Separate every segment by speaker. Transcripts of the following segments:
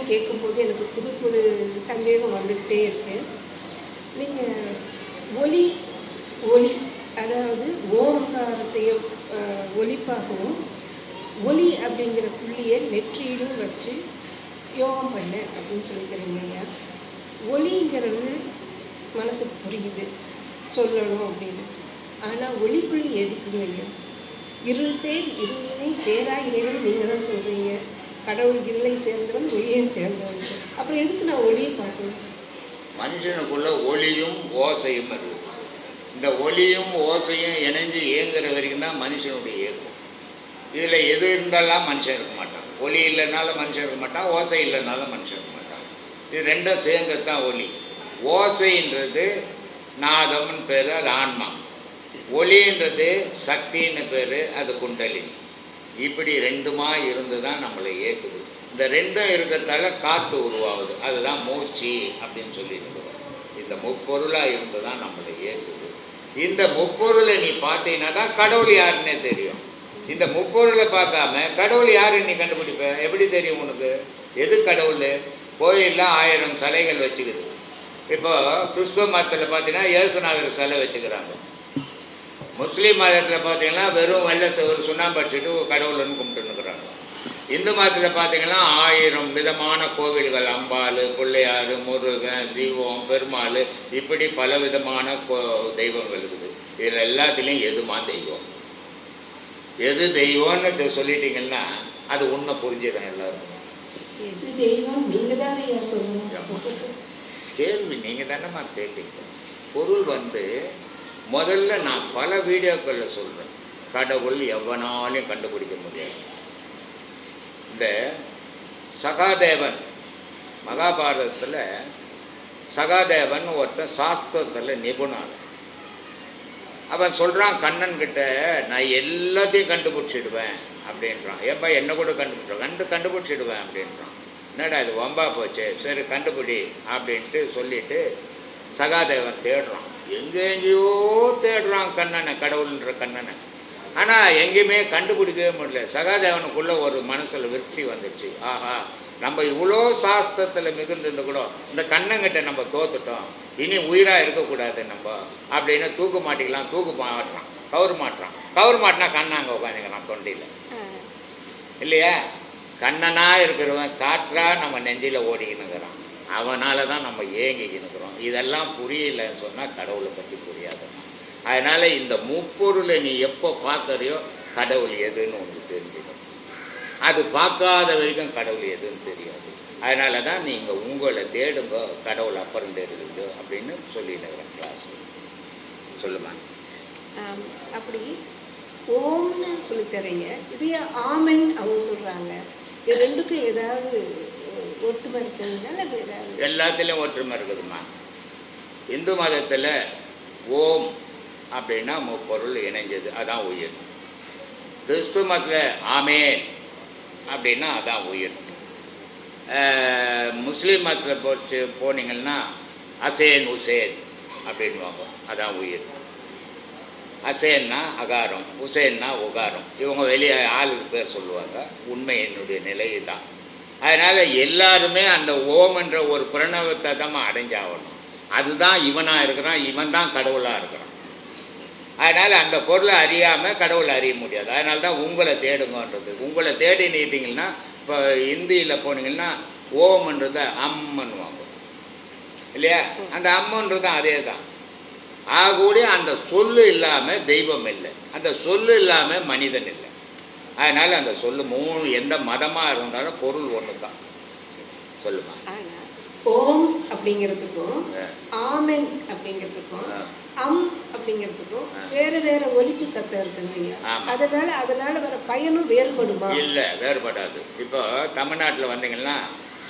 Speaker 1: உங்கள்கிட்ட கேட்கும்போது எனக்கு புது புது சந்தேகம் வந்துக்கிட்டே இருக்கு. நீங்கள் ஒலி ஒலி அதாவது ஓம்காரத்தையும் ஒலிப்பாகவும் ஒலி அப்படிங்கிற புள்ளியை நெற்றியிலும் வச்சு யோகம் பண்ண அப்படின்னு சொல்லிக்கிறீங்க ஐயா ஒலிங்கிறது மனசுக்கு புரியுது சொல்லணும் அப்படின்னு. ஆனால் ஒளிப்புள்ளி எதுக்குங்க ஐயா இருள் சேர் இருளினை சேரா இறைவன் நீங்கள் தான் சொல்கிறீங்க கடவுள் இல்லை சேர்ந்தவன் ஒளியை சேர்ந்தவன். அப்புறம் எதுக்கு நான் ஒளியை பார்க்கணும்?
Speaker 2: மனுஷனுக்குள்ள ஒளியும் ஓசையும் இருக்குது இந்த ஒளியும் ஓசையும் இணைஞ்சு இயங்குற வரைக்கும் தான் மனுஷனுடைய இயக்கம். இதில் எது இருந்தாலும் மனுஷன் இருக்க மாட்டான். ஒளி இல்லைனாலும் மனுஷன் இருக்க மாட்டான். ஓசை இல்லைனாலும் மனுஷன் இருக்க மாட்டான். இது ரெண்டும் சேர்ந்தது தான் ஒளி. ஓசைன்றது நாதம்னு பேர் அது ஆன்மா. ஒளின்றது சக்தின்னு பேர் அது குண்டலினி. இப்படி ரெண்டுமா இருந்து தான் நம்மளை ஏற்குது இந்த ரெண்டும் இருக்கிறதால காற்று உருவாகுது. அதுதான் மூச்சு அப்படின்னு சொல்லியிருக்கிறோம். இந்த முப்பொருளாக இருந்து தான் நம்மளை இயக்குது இந்த முப்பொருளை நீ பார்த்தீங்கன்னா தான் கடவுள் யாருன்னே தெரியும். இந்த முப்பொருளை பார்க்காம கடவுள் யாருன்னு நீ கண்டுபிடிப்ப? எப்படி தெரியும் உனக்கு? எது கடவுள்? கோயிலில் ஆயிரம் சிலைகள் வச்சுக்குது. இப்போ கிறிஸ்துவ மதத்தில் பார்த்தீங்கன்னா இயேசுநாதர் சிலை வச்சுக்கிறாங்க. முஸ்லீம் மதத்தில் பார்த்தீங்கன்னா வெறும் வெள்ளை ஒரு சுண்ணாம்பு அடிச்சுட்டு கடவுள்னு கும்பிட்டுருக்குறாங்க இந்து மதத்தில் பார்த்தீங்கன்னா ஆயிரம் விதமான கோவில்கள் அம்பாள் பிள்ளையார் முருகன் சிவம் பெருமாள் இப்படி பல விதமான கோ தெய்வங்கள் இருக்குது. இதில் எல்லாத்துலேயும் எதுமா தெய்வம்? எது தெய்வம்னு சொல்லிட்டீங்கன்னா அது உண்மை புரிஞ்சிடும் எல்லாருக்கும்.
Speaker 1: எது தெய்வம்? நீங்கள் தானே ஐயா சொல்லணும்?
Speaker 2: கேள்வி நீங்கள் தானேம்மா கேட்டீங்க. பொருள் வந்து முதல்ல நான் பல வீடியோக்களில் சொல்கிறேன் கடவுள் எவனாலையும் கண்டுபிடிக்க முடியாது. இந்த சகாதேவன் மகாபாரதத்தில் சகாதேவன் ஒருத்தன் சாஸ்திரத்தில் நிபுணர். அவன் சொல்கிறான் கண்ணன் கிட்ட நான் எல்லாத்தையும் கண்டுபிடிச்சிடுவேன் அப்படின்றான். ஏப்பா என்ன கூட கண்டுபிடிச்சோம் கண்டு கண்டுபிடிச்சிடுவேன் அப்படின்றான். என்னடா இது வம்பா போச்சு? சரி கண்டுபிடி அப்படின்ட்டு சொல்லிட்டு சகாதேவன் தேடுறான். எங்கே எங்கேயோ தேடுறான் கண்ணனை கடவுள்ன்ற கண்ணனை. ஆனால் எங்கேயுமே கண்டுபிடிக்கவே முடியல. சகாதேவனுக்குள்ளே ஒரு மனசில் விருத்தி வந்துச்சு ஆஹா நம்ம இவ்வளோ சாஸ்திரத்தில் மிகுந்திருந்து கூட இந்த கண்ணங்கிட்ட நம்ம தோத்துட்டோம். இனி உயிராக இருக்கக்கூடாது நம்ம அப்படின்னு தூக்கு மாட்டிக்கலாம் தூக்கு மாட்டுறான் கவுர் மாட்டுறான். கவுர் மாட்டினா கண்ணாங்க அங்கே உட்காந்துக்கிறான் தொண்டியில். இல்லையா? கண்ணனாக இருக்கிறவன் காற்றா நம்ம நெஞ்சில் ஓடிக்கினுக்கிறான். அவனால தான் நம்ம ஏங்கிக்கினுக்கிறோம். இதெல்லாம் புரியலன்னு சொன்னால் கடவுளை பற்றி புரியாதுமா அதனால் இந்த முப்பொருளை நீ எப்போ பார்க்கறியோ கடவுள் எதுன்னு உனக்கு தெரிஞ்சுக்கணும் அது பார்க்காத வரைக்கும் கடவுள் எதுன்னு தெரியாது. அதனால தான் நீங்கள் உங்களை தேடுங்க கடவுள் அப்புறம் தேடுங்க அப்படின்னு சொல்லிடுறேன் கிளாஸில் சொல்லுமா?
Speaker 1: அப்படி ஓம்னு சொல்லி தரீங்க இது ஆமன் அவங்க சொல்றாங்க. இது ரெண்டுக்கும் ஏதாவது ஒ- ஒத்துமை இருக்குங்களா? அல்லது ஏதாவது?
Speaker 2: எல்லாத்துலேயும் ஒற்றுமை இருக்குதுமா இந்து மதத்தில் ஓம் அப்படின்னா முப்பொருள் இணைஞ்சது அதான் உயிர். கிறிஸ்துவ மதத்தில் ஆமேன் அப்படின்னா அதான் உயிர். முஸ்லீம் மதத்தில் போச்சு போனீங்கன்னா அசேன் உசேன் அப்படின்வாங்க அதான் உயிர். அசேன்னா அகாரம் உசேன்னா உகாரம். இவங்க வெளியே ஆளுக்கு பேர் சொல்லுவாங்க உண்மை என்னுடைய நிலை தான் அதனால் எல்லாருமே அந்த ஓம்ன்ற ஒரு பிரணவத்தை தான் அடைஞ்சாகணும் அதுதான் இவனாக இருக்கிறான் இவன் தான் கடவுளாக இருக்கிறான். அதனால் அந்த பொருளை அறியாமல் கடவுளை அறிய முடியாது. அதனால தான் உங்களை தேடுங்கன்றது. உங்களை தேடி நீட்டிங்கன்னா இப்போ இந்தியில் போனீங்கன்னா ஓம்ன்றத அம்மன்வாங்க இல்லையா? அந்த அம்மன்றதும் அதே தான் ஆகக்கூடிய அந்த சொல்லு இல்லாமல் தெய்வம் இல்லை. அந்த சொல்லு இல்லாமல் மனிதன் இல்லை. அதனால் அந்த சொல்லு மூணு எந்த மதமாக இருந்தாலும் பொருள் ஒன்று தான் சொல்லுமா
Speaker 1: ஓம் அப்படிங்கிறதுக்கும். ஆமென் அப்படிங்கிறதுக்கும். அம் அப்படிங்கிறதுக்கும். வேற வேற ஒலிப்பு சத்தம் இருக்குங்க ஐயா. அதனால அதனால வர பயனும் வேறுபடுமா?
Speaker 2: இல்லை வேறுபடாது. இப்போ தமிழ்நாட்டில் வந்தீங்கன்னா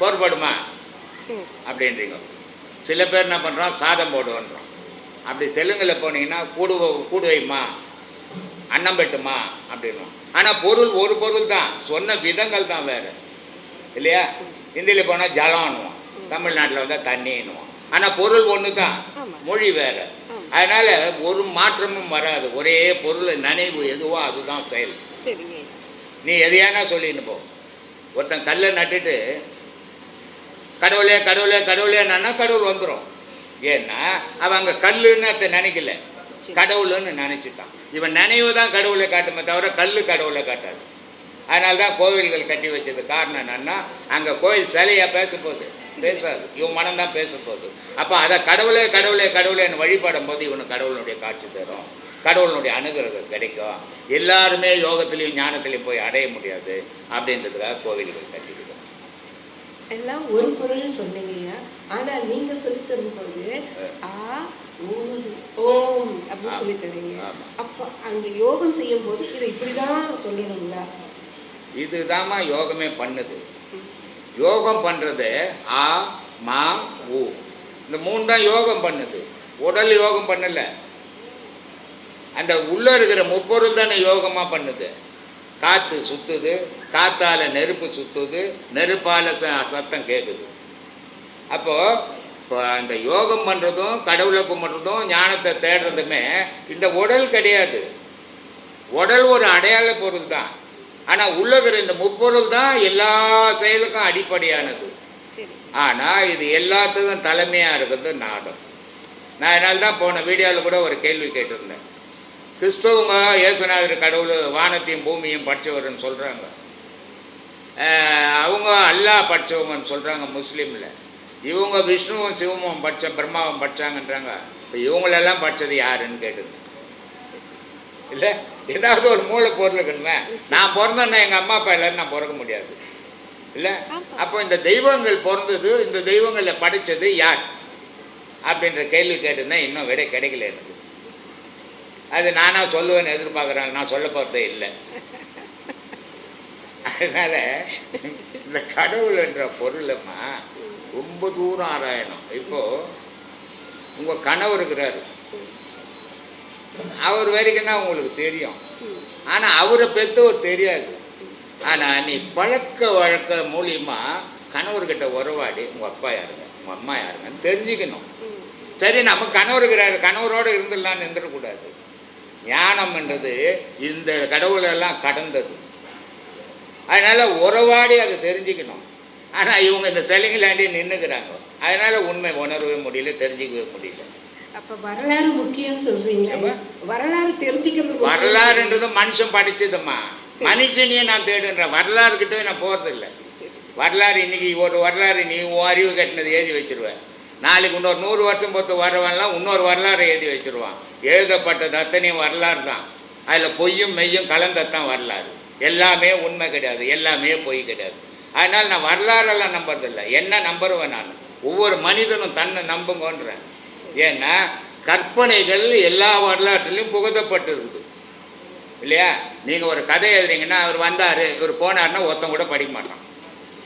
Speaker 2: போர்படுமா. அப்படின்றீங்க. சில பேர் என்ன பண்ணுறான் சாதம் போடுவோன்றான் அப்படி தெலுங்கில் போனீங்கன்னா கூடு கூடு வைமா அன்னம் பெட்டுமா அப்படின்னுவோம். ஆனால் பொருள் ஒரு பொருள் தான். சொன்ன விதங்கள் தான் வேறு. இல்லையா? ஹிந்தியில் போனால் ஜலம்னுவோம் தமிழ்நாட்டில் வந்தால் தண்ணின்னுவோம் ஆனால் பொருள் ஒன்று தான். மொழி வேறு. அதனால் ஒரு மாற்றமும் வராது. ஒரே பொருள் நினைவு எதுவோ அதுதான் செயல். நீ எதையானா சொல்லின்னு போ. ஒருத்தன் கல்லை நட்டுட்டு கடவுளே கடவுளே கடவுளேன்னா கடவுள் வந்துடும் ஏன்னா அவன் அங்கே கல்லுன்னு நினைக்கல. கடவுள்னு நினைச்சிட்டான். இவன் நினைவு தான் கடவுளை காட்டுமே தவிர கல் கடவுளை காட்டாது. அதனால தான் கோவில்கள் கட்டி வச்சது காரணம் என்னன்னா அங்கே கோயில் சிலையா பேச போகுது பேசாது. இவன் மனம் தான் பேச போகுது அப்போ அதை கடவுளே கடவுளே கடவுளேன்னு வழிபடும் போது இவனுக்கு கடவுளுடைய காட்சி தரும். கடவுளுடைய அனுகிரகம் கிடைக்கும். எல்லாருமே யோகத்திலையும் ஞானத்திலையும் போய் அடைய முடியாது அப்படின்றதுக்காக கோவில்கள் கட்டிக்கிட்டோம்
Speaker 1: எல்லாம் ஒரு பொருள் சொன்னீங்க ஆனால் நீங்க சொல்லி தரும்போது ஆ. ஓம் அப்படின்னு சொல்லி தரீங்க.
Speaker 2: ஆமா.
Speaker 1: அப்போ அங்க யோகம் செய்யும் போது இதை இப்படிதான் சொல்லணுங்களா
Speaker 2: இதுதாம்மா யோகமே பண்ணுது. யோகம் பண்ணுறது ஆ மா ஊ இந்த மூணு தான் யோகம் பண்ணுது. உடல் யோகம் பண்ணலை. அந்த உள்ளே இருக்கிற முப்பொருள் தானே யோகமாக பண்ணுது. காற்று சுற்றுது காற்றால் நெருப்பு சுற்றுது நெருப்பால் ச- சத்தம் கேட்குது அப்போ இப்போ அந்த யோகம் பண்ணுறதும் கடவுளை கும்பிட்றதும் ஞானத்தை தேடுறதுமே இந்த உடல் கிடையாது. உடல் ஒரு அடையாள பொருள் தான். ஆனால் உள்ளகிற இந்த முப்பொருள் தான் எல்லா செயலுக்கும் அடிப்படையானது. ஆனால் இது எல்லாத்துக்கும் தலைமையாக இருக்கிறது நாடம் நான் அதனால தான் போன வீடியோவில் கூட ஒரு கேள்வி கேட்டிருந்தேன். கிறிஸ்தவங்க இயேசுநாதர் கடவுள் வானத்தையும் பூமியும் படித்தவர்னு சொல்கிறாங்க அவங்க அல்லாஹ் படித்தவங்கன்னு சொல்கிறாங்க முஸ்லீமில். இவங்க விஷ்ணுவும் சிவமும் படித்த பிரம்மாவும் படித்தாங்கன்றாங்க இப்போ இவங்களெல்லாம் படித்தது யாருன்னு கேட்டிருந்தேன். இல்லை? ஏதாவது ஒரு மூல பொருள் இருக்கணுமே நான் பிறந்தேன்னா எங்கள் அம்மா அப்பா எல்லாரும் நான் பிறக்க முடியாது. இல்லை. அப்போ இந்த தெய்வங்கள் பிறந்தது இந்த தெய்வங்களை படைச்சது யார்? அப்படின்ற கேள்வி கேட்டிருந்தேன் இன்னும் விடை கிடைக்கல எனக்கு. அது நானாக சொல்லுவேன்னு எதிர்பார்க்குறேன் நான் சொல்ல போகிறதே இல்லை. அதனால இந்த கடவுள்ன்ற பொருளம்மா ரொம்ப தூரம் ஆராயணும். இப்போ உங்கள் கனவு இருக்கிறாரு. அவர் வரைக்கும் தான் உங்களுக்கு தெரியும். ஆனால் அவரை பெற்றவர் தெரியாது. ஆனால் நீ பழக்க வழக்க மூலியமா கணவர்கிட்ட உறவாடி உங்கள் அப்பா யாருங்க உங்கள் அம்மா யாருங்கன்னு தெரிஞ்சுக்கணும். சரி நம்ம கணவர் கணவரோடு இருந்துடலாம்னு இருந்துடக்கூடாது ஞானம்ன்றது இந்த கடவுளெல்லாம் கடந்தது. அதனால் உறவாடி அதை தெரிஞ்சுக்கணும். ஆனால் இவங்க இந்த சிலைங்களாண்டி நின்றுக்கிறாங்க அதனால் உண்மை உணரவே முடியல தெரிஞ்சிக்கவே முடியல.
Speaker 1: அப்ப வரலாறு முக்கியம்னு சொல்றீங்க
Speaker 2: ஆமா.
Speaker 1: வரலாறு தெரிஞ்சுக்கிறது முக்கியம்.
Speaker 2: வரலாறுன்றது மனுஷன் படிச்சதும்மா. மனுஷனையே நான் தேடுன்றேன் வரலாறு கிட்டே நான் போகிறதில்ல. வரலாறு இன்னைக்கு ஒரு வரலாறு நீ உன் அறிவு கட்டினது எழுதி வச்சிருவேன் நாளைக்கு இன்னொரு நூறு வருஷம் பொறுத்து வரவன்லாம் இன்னொரு வரலாறு எழுதி வச்சிருவான். எழுதப்பட்டது அத்தனையும் வரலாறு தான். அதில் பொய்யும் மெய்யும் கலந்தத்தான் வரலாறு. எல்லாமே உண்மை கிடையாது. எல்லாமே பொய் கிடையாது. அதனால் நான் வரலாறெல்லாம் நம்புறதில்ல. என்ன நம்புறவன் நான்? ஒவ்வொரு மனிதனும் தன்னை நம்புங்கன்றேன். ஏன்னா கற்பனைகள் எல்லா வரலாற்றிலும் புகுத்தப்பட்டிருக்குது. இல்லையா? நீங்கள் ஒரு கதை எழுதுறீங்கன்னா அவர் வந்தார் இவர் போனார்னா ஒருத்தன் கூட படிக்க மாட்டான்.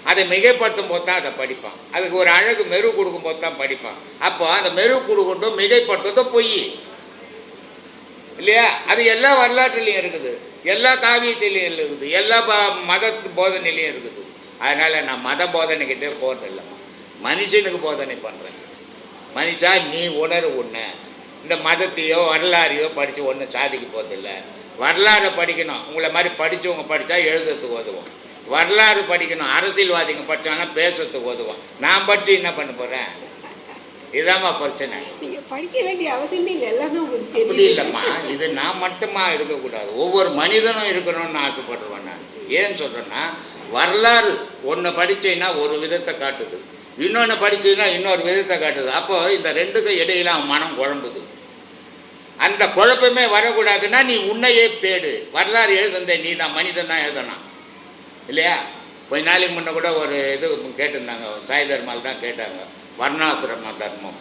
Speaker 2: அதை மிகைப்படுத்தும் போது தான் அதை படிப்பான். அதுக்கு ஒரு அழகு மெரு கொடுக்கும் போது தான் படிப்பான். அப்போ அந்த மெரு கொடுக்கட்டும் மிகைப்படுத்துறதும் பொய். இல்லையா? அது எல்லா வரலாற்றுலையும் இருக்குது. எல்லா காவியத்திலையும் இருக்குது. எல்லா மத போதனையிலையும் இருக்குது. அதனால் நான் மத போதனைக்கிட்டே போகிறதில்லை மனுஷனுக்கு போதனை பண்ணுறேன் மனுஷா நீ உணரு உன்னை. இந்த மதத்தையோ வரலாறையோ படித்து ஒன்றும் சாதிக்க போகிறதில்ல வரலாறை படிக்கணும். உங்களை மாதிரி படித்தவங்க படித்தா எழுதுறதுக்கு உதவும். வரலாறு படிக்கணும். அரசியல்வாதிங்க படித்தாங்கன்னா பேசுறதுக்கு உதவும். நான் படித்து என்ன பண்ண போகிறேன் இதாம்மா பிரச்சனை.
Speaker 1: நீங்க படிக்க வேண்டிய அவசியமே இல்லை. எல்லாமே உங்களுக்கு
Speaker 2: இல்லைம்மா. இது நான் மட்டுமா இருக்கக்கூடாது. ஒவ்வொரு மனிதனும் இருக்கணும்னு ஆசைப்படுறேன் நான். ஏன் சொல்கிறேன்னா வரலாறு. ஒன்று படிச்சீன்னா ஒரு விதத்தை காட்டுது. இன்னொன்று படிச்சீன்னா இன்னொரு விதத்தை காட்டுது. அப்போ இந்த ரெண்டுக்கும் இடையில அவன் மனம் குழம்புது. அந்த குழப்பமே வரக்கூடாதுன்னா நீ உன்னையே தேடு. வரலாறு எழுதுந்தே நீ தான் மனிதன் தான் எழுதணும் இல்லையா? கொஞ்ச நாளைக்கு முன்னே கூட ஒரு இது கேட்டிருந்தாங்க. சாய் தர்மால் தான் கேட்டாங்க. வர்ணாசிரம தர்மம்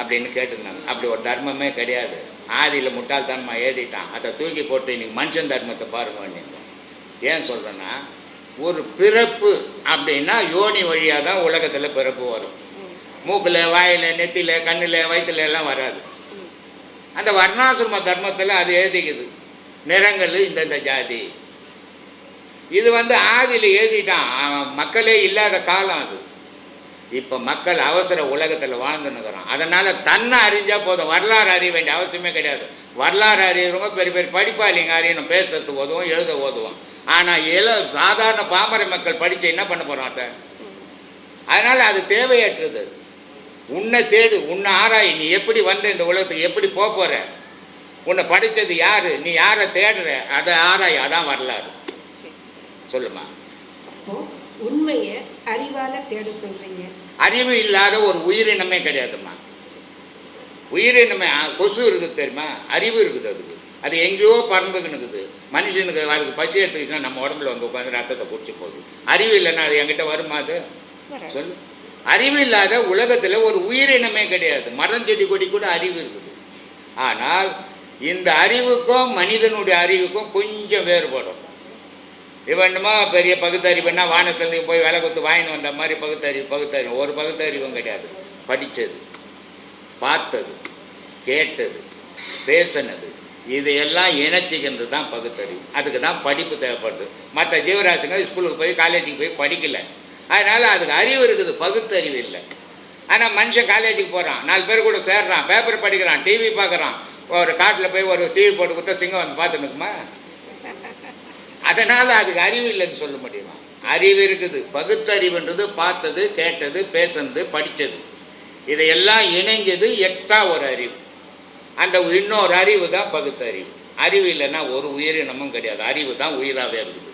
Speaker 2: அப்படின்னு கேட்டிருந்தாங்க. அப்படி ஒரு தர்மமே கிடையாது. ஆதியில் முட்டாள்தனமாக ஏறிட்டான் அதை தூக்கி போட்டு இன்னைக்கு மனுஷன் தர்மத்தை பாருங்க ஏன் சொல்கிறேன்னா ஒரு பிறப்பு அப்படின்னா யோனி வழியாக தான் உலகத்தில் பிறப்பு வரும். மூக்கில் வாயில் நெத்தியில் கண்ணில் வயிற்றுல எல்லாம் வராது. அந்த வர்ணாசிரம தர்மத்தில் அது எழுதிக்குது. நிறங்கள் இந்தந்த ஜாதி. இது வந்து ஆதியில் எழுதிட்டான். மக்களே இல்லாத காலம் அது. இப்போ மக்கள் அவசர உலகத்தில் வாழ்ந்துன்னுக்குறான் அதனால் தன்னை அறிஞ்சால் போதும். வரலாறு அறிய வேண்டிய அவசியமே கிடையாது. வரலாறு அறியறவங்க பெரிய பெரிய படிப்பாளிங்க அறியணும். பேசுறதுக்கு உதவும் எழுத உதவும். ஆனால் இள சாதாரண பாமர மக்கள் படித்து என்ன பண்ண போகிறோம் அதை அதனால் அது தேவையற்றது. அது உன்னை தேடு உன்னை ஆராய் நீ எப்படி வந்த இந்த உலகத்துக்கு எப்படி போக போகிற உன்னை படித்தது யார்? நீ யாரை தேடுற? அதை ஆராய் அதான் வரலாறு. சொல்லுமா?
Speaker 1: உண்மையை அறிவால தேட சொல்றீங்க.
Speaker 2: அறிவு இல்லாத ஒரு உயிரினமே கிடையாதும்மா. உயிரினமே கொசு இருக்குது தெரியுமா? அறிவு இருக்குது அதுக்கு. அது எங்கேயோ பறந்துக்கின்னு இருக்குது மனுஷனுக்கு அதுக்கு பசி எடுத்துக்கிச்சுன்னா நம்ம உடம்புல வந்து உட்காந்து ரத்தத்தை குடிச்சு போகுது. அறிவு இல்லைன்னா அது என்கிட்ட வருமா அது. சொல்லு. அறிவு இல்லாத உலகத்தில் ஒரு உயிரினமே கிடையாது. மரம் செடி கொடி கூட அறிவு இருக்குது. ஆனால் இந்த அறிவுக்கும் மனிதனுடைய அறிவுக்கும் கொஞ்சம் வேறுபடும். இவனுமா பெரிய பகுத்தறிவுன்னா வானத்துலேருந்து போய் வேலை கொடுத்து வாங்கின்னு வந்த மாதிரி பகுத்தறிவு பகுத்தறிவு ஒரு பகுத்தறிவும் கிடையாது. படித்தது பார்த்தது கேட்டது பேசினது இதையெல்லாம் இணைச்சிக்கிறது தான் பகுத்தறிவு அதுக்கு தான் படிப்பு தேவைப்படுது. மற்ற ஜீவராசிங்க ஸ்கூலுக்கு போய் காலேஜுக்கு போய் படிக்கல. அதனால் அதுக்கு அறிவு இருக்குது பகுத்தறிவு இல்லை. ஆனால் மனுஷன் காலேஜுக்கு போகிறான் நாலு பேர் கூட சேர்றான். பேப்பர் படிக்கிறான் டிவி பார்க்குறான். ஒரு காட்டில் போய் ஒரு டிவி போட்டு கொடுத்தா சிங்கம் வந்து பார்த்துனுக்குமா அதனால் அதுக்கு அறிவு இல்லைன்னு சொல்ல முடியுமா? அறிவு இருக்குது. பகுத்தறிவுன்றது பார்த்தது கேட்டது பேசுனது படித்தது இதையெல்லாம் இணைஞ்சது எக்ஸ்ட்ரா ஒரு அறிவு. அந்த இன்னொரு அறிவு தான் பகுத்தறிவு. அறிவு இல்லைன்னா ஒரு உயிரினமும் கிடையாது. அறிவு தான் உயிராகவே இருக்குது